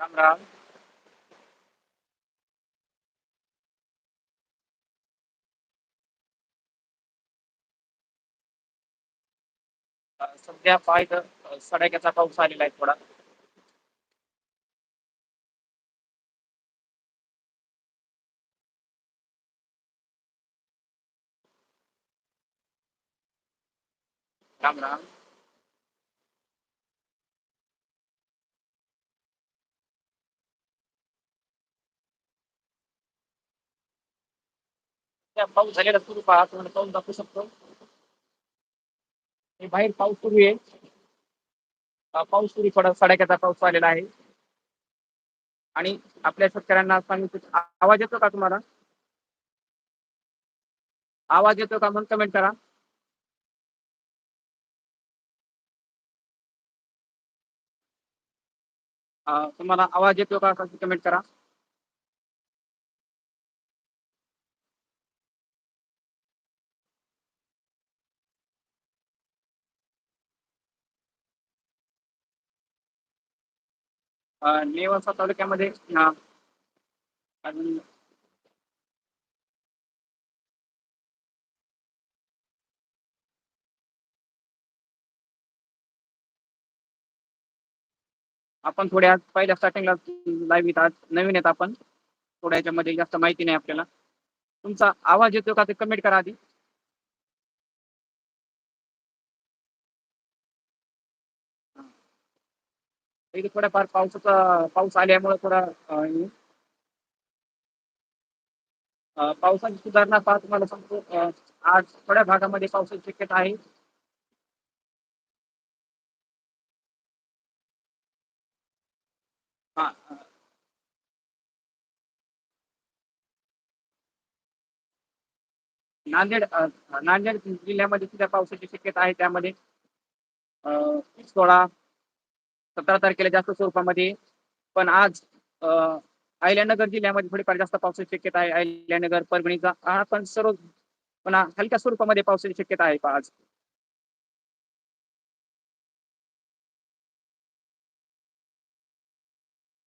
राम राम सध्या पायथं अ, सडाक्याचा पाऊस आलेला आहे थोडा. राम राम त्या पाऊस झालेला सुरू पहा तुम्हाला पाऊस दाखवू शकतो. हे बाहेर पाऊस सुरू आहे. पाऊस सुरू थोडा सडाक्याचा पाऊस आलेला आहे. आणि आपल्या शेतकऱ्यांना सांगितलं आवाज येतो का तुम्हाला? आवाज येतो का? म्हणून कमेंट करा. तुम्हाला आवाज येतो का? कमेंट करा. अ, नेवासा तालुक्यामध्ये अ, अजून आपण थोड्या आज पहिल्या स्टार्टिंगला लाईव्ह येतात नवीन येत आपण. थोड्या याच्यामध्ये जास्त माहिती नाही आपल्याला. तुमचा आवाज येतो का ते कमेंट करा आधी. इथे थोडाफार पावसाचा पाऊस आल्यामुळे थोडा पावसाची सुधारणा पाहत तुम्हाला सांगतो. आज थोड्या भागामध्ये पावसाची शक्यता आहे. हा नांदेड नांदेड जिल्ह्यामध्ये सुद्धा पावसाची शक्यता आहे त्यामध्ये. सोळा सतरा तारखेला जास्त स्वरूपामध्ये. पण आज अहिल्यानगर जिल्ह्यामध्ये थोडीफार जास्त पावसाची शक्यता आहे. अहिल्यानगर परभणीचा हा पण सर्व पण हलक्या स्वरूपामध्ये पावसाची शक्यता आहे आज.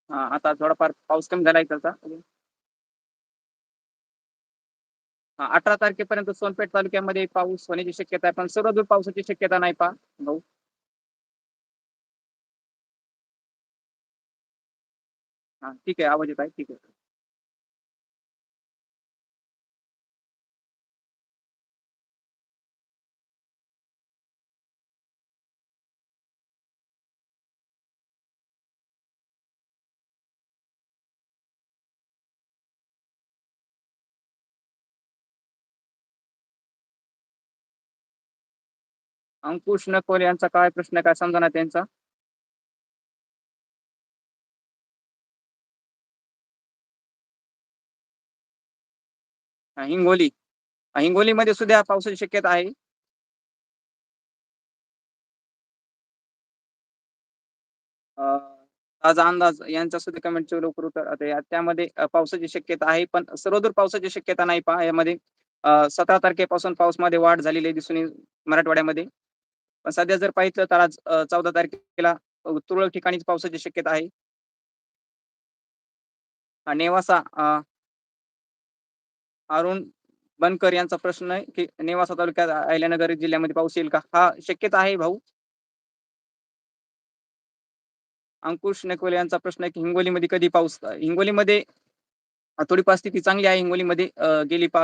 हा आता थोडाफार पाऊस कमी झाला त्याचा. हा, अठरा तारखेपर्यंत सोनपेठ तालुक्यामध्ये पाऊस होण्याची शक्यता आहे. पण सर्व दूर पावसाची शक्यता नाही पहा. भाऊ. हा ठीक आहे. आवाज येत आहे ठीक आहे. अंकुश नकोल यांचा काय प्रश्न काय समजा त्यांचा? हिंगोली. हिंगोलीमध्ये सुद्धा पावसाची शक्यता आहे. ताजा अंदाज यांचा सुद्धा कमेंटचे लवकर उत्तर त्यामध्ये पावसाची शक्यता आहे पण सर्वदूर पावसाची शक्यता नाही पहा यामध्ये सतरा तारखेपासून पाऊसमध्ये वाढ झालेली आहे दिसून येईल मराठवाड्यामध्ये. पण सध्या जर पाहिलं तर आज चौदा तारखेला तुरळक ठिकाणी पावसाची शक्यता आहे. नेवासा अरुण बनकर यांचा प्रश्न आहे की नेवासा तालुक्यात अहिल्यानगर जिल्ह्यामध्ये पाऊस येईल का? हा शक्यता आहे भाऊ. अंकुश नेकोले यांचा प्रश्न आहे की हिंगोलीमध्ये कधी पाऊस हिंगोलीमध्ये अ, थोडीफार स्थिती चांगली आहे. हिंगोलीमध्ये गेली पा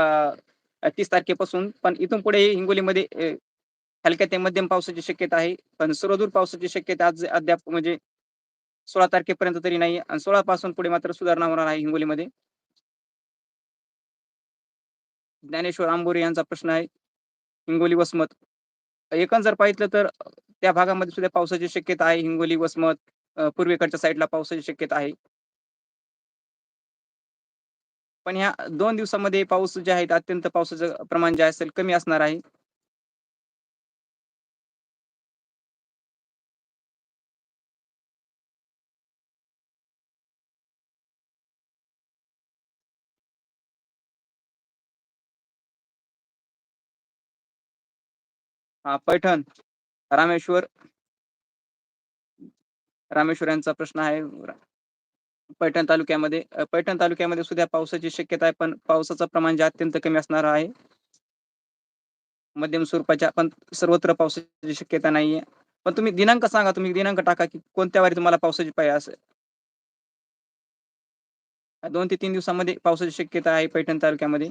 तीस तारखेपासून पण इथून पुढे हिंगोलीमध्ये हलक्या ते मध्यम पावसाची शक्यता आहे. पण सर्वदूर पावसाची शक्यता आज अद्याप म्हणजे सोळा तारखेपर्यंत तरी नाही. आणि सोळा पासून पुढे मात्र सुधारणा होणार आहे हिंगोलीमध्ये. ज्ञानेश्वर आंबोरे यांचा प्रश्न आहे. हिंगोली वसमत. एकंदर जर पाहिलं तर त्या भागामध्ये सुद्धा पावसाची शक्यता आहे. हिंगोली वसमत पूर्वेकडच्या साईडला पावसाची शक्यता आहे. पण ह्या दोन दिवसामध्ये पाऊस जे आहे अत्यंत पावसाचं प्रमाण जे असेल कमी असणार आहे. हा पैठण रामेश्वर रामेश्वर यांचा प्रश्न आहे पैठण तालुक्यामध्ये पैठण तालुक्यामध्ये सुद्धा पावसाची शक्यता आहे, पण पावसाचं प्रमाण जे अत्यंत कमी असणार आहे. मध्यम स्वरूपाच्या पण सर्वत्र पावसाची शक्यता नाहीये. पण तुम्ही दिनांक सांगा, तुम्ही दिनांक टाका, की कोणत्या वारी तुम्हाला पावसाची पाहिजे असेल दोन ते तीन दिवसामध्ये पावसाची शक्यता आहे पैठण तालुक्यामध्ये.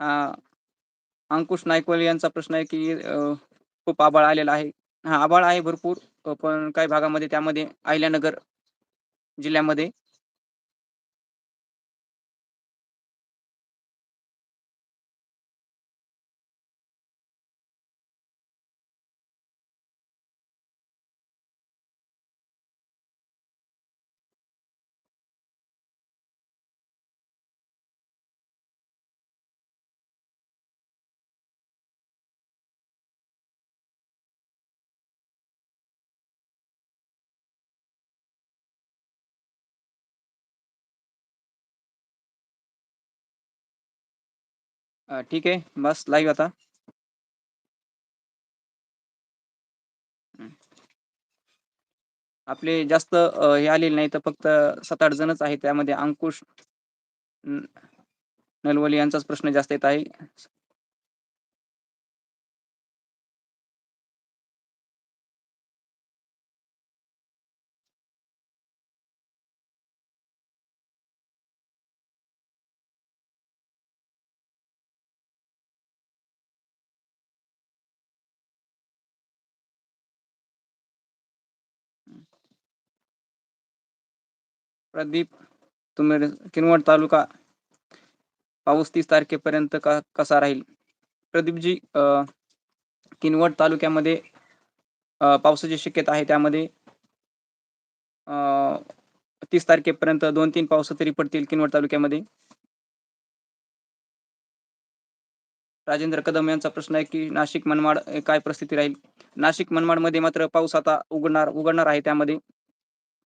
हा अंकुश नायकवाल यांचा प्रश्न आहे, की खूप आभाळ आलेला आहे. हा आभाळ आहे भरपूर. पण काही भागामध्ये त्यामध्ये अहिल्यानगर जिल्ह्यामध्ये ठीक आहे. बस लाईव्ह आता. आपले जास्त हे आलेले नाही, तर फक्त 7-8 जणच आहेत. त्यामध्ये अंकुश नलवली यांचाच प्रश्न जास्त येत आहे. प्रदीप तुमेर किनवट तालुका पाऊस तीस तारखेपर्यंत का कसा राहील? प्रदीपजी किनवट तालुक्यामध्ये पावसाची शक्यता आहे. त्यामध्ये तीस तारखेपर्यंत 2-3 पाऊस तरी पडतील किनवट तालुक्यामध्ये. राजेंद्र कदम यांचा प्रश्न आहे, की नाशिक, मनमाड काय परिस्थिती राहील? नाशिक, मनमाडमध्ये मात्र पाऊस आता उघडणार उघडणार आहे त्यामध्ये.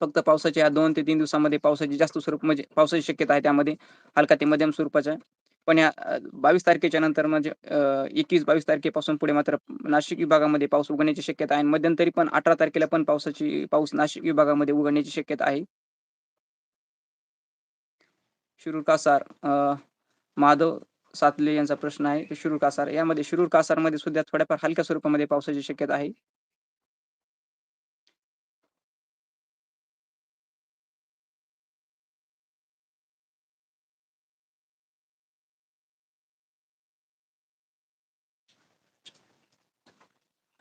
फक्त पावसाच्या या दोन ते तीन दिवसामध्ये पावसाची जास्त स्वरूप म्हणजे पावसाची शक्यता आहे त्यामध्ये. हलका ते मध्यम स्वरूपाच्या. पण या बावीस तारखेच्या नंतर म्हणजे एकवीस बावीस तारखेपासून पुढे मात्र नाशिक विभागामध्ये पाऊस उघडण्याची शक्यता आहे मध्यंतरी पण 18 तारखेला पण पावसाची पाऊस नाशिक विभागामध्ये उघडण्याची शक्यता आहे. शिरूर कासार माधव सातले यांचा प्रश्न आहे, शिरूर कासार यामध्ये शिरूर कासारमध्ये सुद्धा थोड्याफार हलक्या स्वरूपामध्ये पावसाची शक्यता आहे.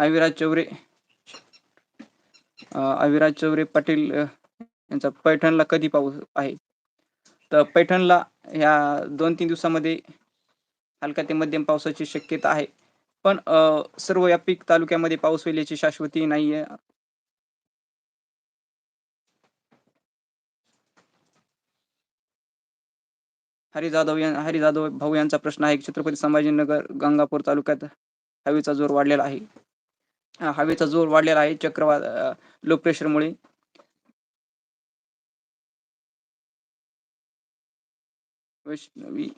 अविराज चौरे अविराज चौरे पाटील यांचा पैठणला कधी पाऊस आहे? तर पैठणला ह्या 2-3 दिवसामध्ये हलका ते मध्यम पावसाची शक्यता आहे. पण सर्व या पीक तालुक्यामध्ये पाऊस होईल याची शाश्वती नाहीये. हरी जाधव या हरी जाधव भाऊ यांचा प्रश्न आहे, छत्रपती संभाजीनगर, गंगापूर तालुक्यात हवेचा जोर वाढलेला आहे. हवेचा जोर वाढलेला आहे चक्रवात लो प्रेशरमुळे. वैष्णवी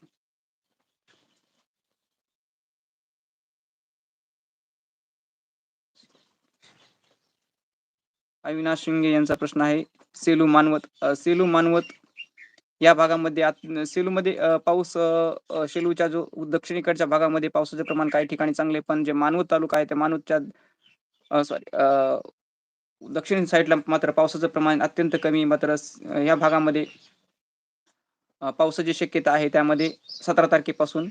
अविनाश शिंगे यांचा प्रश्न आहे, सेलू, मानवत सेलू, मानवत या भागामध्ये आत सेलूमध्ये पाऊस सेलूच्या जो दक्षिणेकडच्या भागामध्ये पावसाचे प्रमाण काही ठिकाणी चांगले पण जे मानवत तालुका आहे, त्या मानवतच्या सॉरी दक्षिण साईडला मात्र पावसाचं प्रमाण अत्यंत कमी मात्र या भागामध्ये पावसाची शक्यता आहे. त्यामध्ये 17 तारखेपासून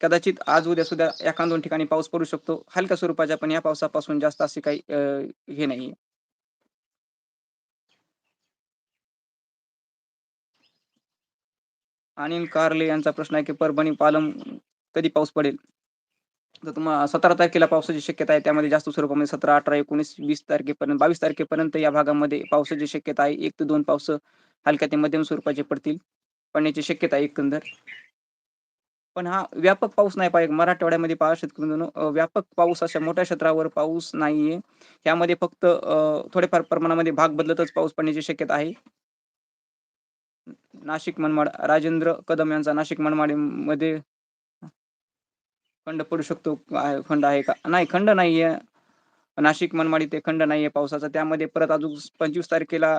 कदाचित आज उद्या सुद्धा एखाद दोन ठिकाणी पाऊस पडू शकतो. हलक्या स्वरूपाच्या, पण या पावसापासून जास्त असे काही हे नाही अनिल कारले यांचा प्रश्न आहे, की परभणी, पालम कधी पाऊस पडेल? तर तुम्हाला सतरा तारखेला पावसाची शक्यता आहे. त्यामध्ये जास्त स्वरूपामध्ये 17, 18, 19, 20 तारखेपर्यंत 22 तारखेपर्यंत या भागामध्ये पावसाची शक्यता आहे. एक ते दोन पाऊस हलक्या ते मध्यम स्वरूपाचे पडतील. पडण्याची शक्यता आहे एकंदर. पण हा व्यापक पाऊस नाही पाहिजे. मराठवाड्यामध्ये पहा शेतकरी व्यापक पाऊस अशा मोठ्या क्षेत्रावर पाऊस नाहीये. यामध्ये फक्त थोडेफार थोड्याफार प्रमाणामध्ये भाग बदलतच पाऊस पडण्याची शक्यता आहे. नाशिक, मनमाड राजेंद्र कदम यांचा नाशिक, मनमाडमध्ये खंड पडू शकतो. खंड आहे का? नाही खंड नाहीये. नाशिक मनमाडी ते खंड नाहीये पावसाचा त्यामध्ये परत अजून पंचवीस तारखेला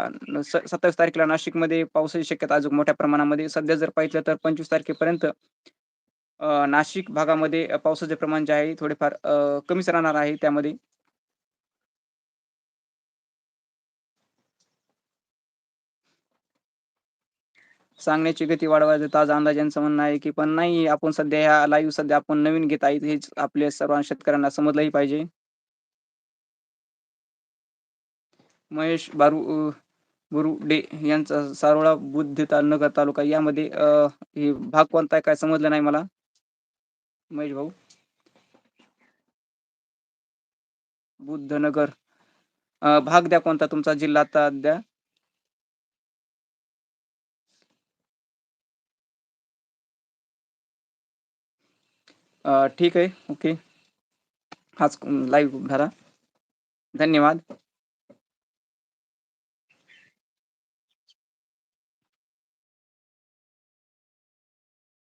स सत्तावीस तारखेला नाशिकमध्ये पावसाची शक्यता अजून मोठ्या प्रमाणामध्ये सध्या जर पाहिलं तर पंचवीस तारखेपर्यंत नाशिक भागामध्ये पावसाचे प्रमाण जे आहे थोडेफार कमीच राहणार आहे त्यामध्ये सांगण्याची गती वाढवायचं ताज अंदाज यांचं म्हणणं आहे की पण नाही आपण सध्या ह्या लाईव्ह सध्या आपण नवीन घेत आहेत हेच आपल्या सर्व शेतकऱ्यांना समजलंही पाहिजे. महेश बारू बुरुडे यांचा सारोळा बुद्धता नगर तालुका यामध्ये हे भाग कोणता आहे काय समजलं नाही मला? महेश भाऊ. बुद्धनगर. नगर भाग द्या कोणता तुमचा जिल्हा आता द्या. ठीक आहे. ओके. हाच लाईव्ह धरा. धन्यवाद.